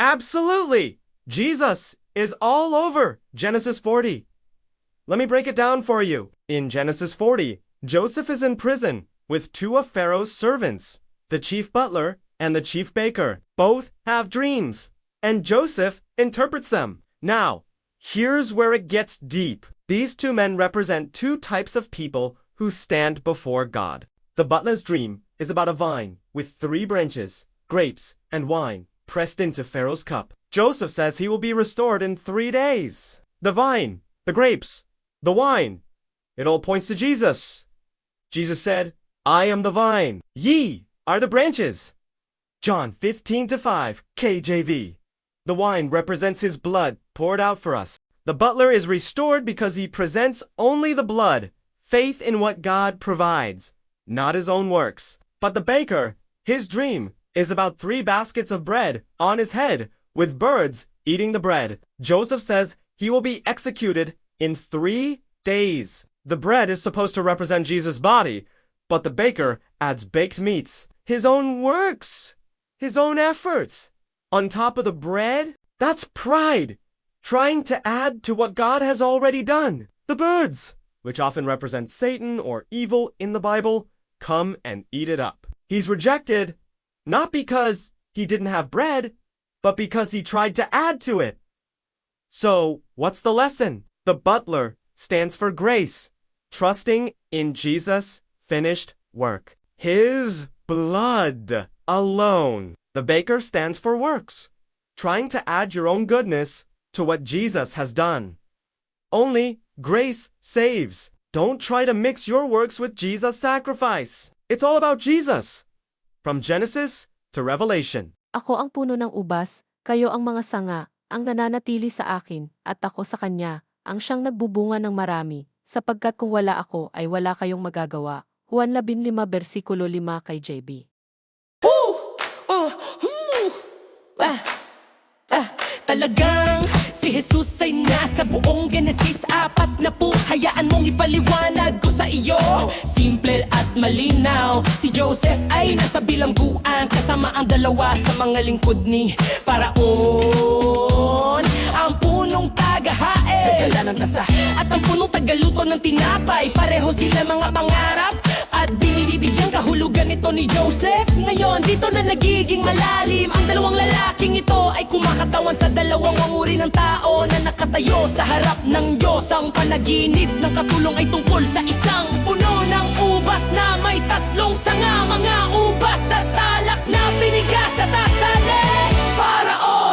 Absolutely! Jesus is all over Genesis 40. Let me break it down for you. In Genesis 40, Joseph is in prison with two of Pharaoh's servants, the chief butler and the chief baker. Both have dreams, and Joseph interprets them. Now, here's where it gets deep. These two men represent two types of people who stand before God. The butler's dream is about a vine with three branches, grapes, and wine pressed into Pharaoh's cup. Joseph says he will be restored in three days. The vine, the grapes, the wine. It all points to Jesus. Jesus said, I am the vine. Ye are the branches. John 15 to 5, KJV. The wine represents his blood poured out for us. The butler is restored because he presents only the blood, faith in what God provides, not his own works. But the baker, his dream, is about three baskets of bread on his head, with birds eating the bread. Joseph says he will be executed in three days. The bread is supposed to represent Jesus' body, but the baker adds baked meats, his own works, his own efforts. On top of the bread, that's pride, trying to add to what God has already done. The birds, which often represent Satan or evil in the Bible, come and eat it up. He's rejected not because he didn't have bread, but because he tried to add to it. So, what's the lesson? The butler stands for grace, trusting in Jesus' finished work. His blood alone. The baker stands for works, trying to add your own goodness to what Jesus has done. Only grace saves. Don't try to mix your works with Jesus' sacrifice. It's all about Jesus. From Genesis to Revelation. Ako ang puno ng ubas, kayo ang mga sanga, ang nananatili sa akin, at ako sa kanya, ang siyang nagbubunga ng marami, sapagkat kung wala ako ay wala kayong magagawa. Juan 15 versikulo 5 kay JB. Oh, hmm. ah, ah, talagang si Jesus ay nasa buong Genesis apat na po Hayaan mong ipaliwanag ko sa iyo Simple at malinaw. Si Joseph ay nasa bilangguan Kasama ang dalawa sa mga lingkod ni Paraon. Ang punong tagahain Dala ng tasa. At ang punong tagaluto ng tinapay. Pareho sila mga pangarap At binibigyan kahulugan ito ni Joseph. Ngayon dito na nagiging malalim. Ang dalawang lalaking ito ay kumakatawan sa dalawang uri ng tao nakatayo sa harap ng Diyos. Ang panaginip ng katulong ay tungkol sa isang puno ng ubas Na may tatlong sanga mga ubas At talak na pinigas at asali Paraon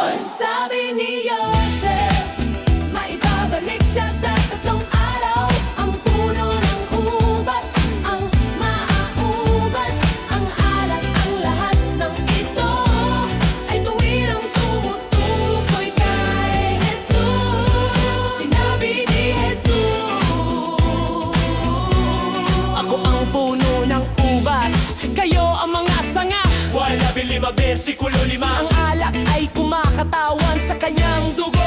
Wala lima versikulo lima. Ang alak ay kumakatawan sa kanyang dugo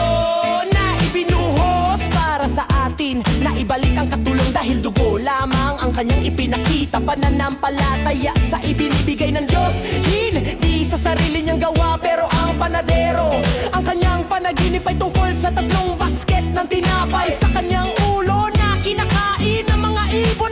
Na ibinuhos para sa atin. Na ibalik ang katulong dahil dugo lamang Ang kanyang ipinakita. Pananampalataya sa ibinibigay ng Diyos. Hindi sa sarili niyang gawa Pero ang panadero. Ang kanyang panaginip ay tungkol sa tatlong basket ng tinapay. Sa kanyang ulo na kinakain ng mga ibon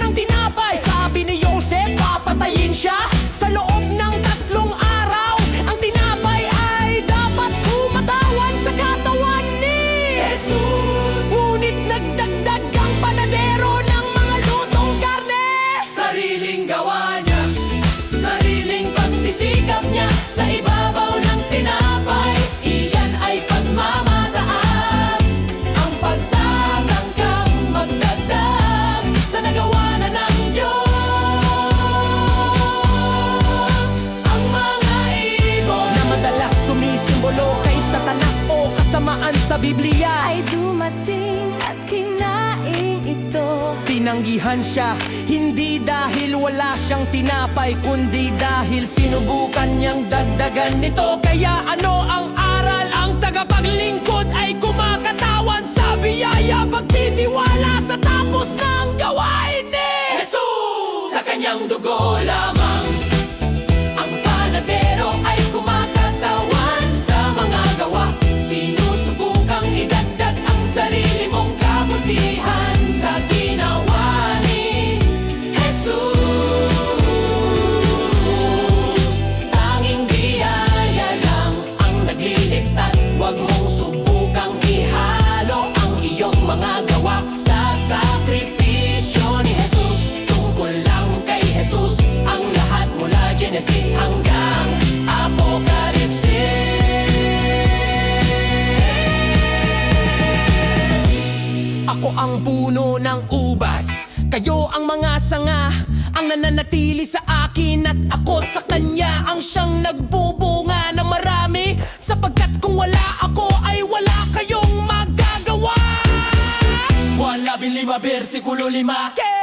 Biblia. Ay dumating at kinain ito. Tinanggihan siya, hindi dahil wala siyang tinapay Kundi dahil sinubukan niyang dagdagan nito. Kaya ano ang aral? Ang tagapaglingkod ay kumakatawan sa biyaya Pagtitiwala sa tapos ng gawain ni Jesus. Sa kanyang dugo lamang Ang puno ng ubas. Kayo ang mga sanga Ang nananatili sa akin At ako sa kanya Ang siyang nagbubunga na marami. Sapagkat kung wala ako Ay wala kayong magagawa. Wala biliba versikulo lima. Yeah!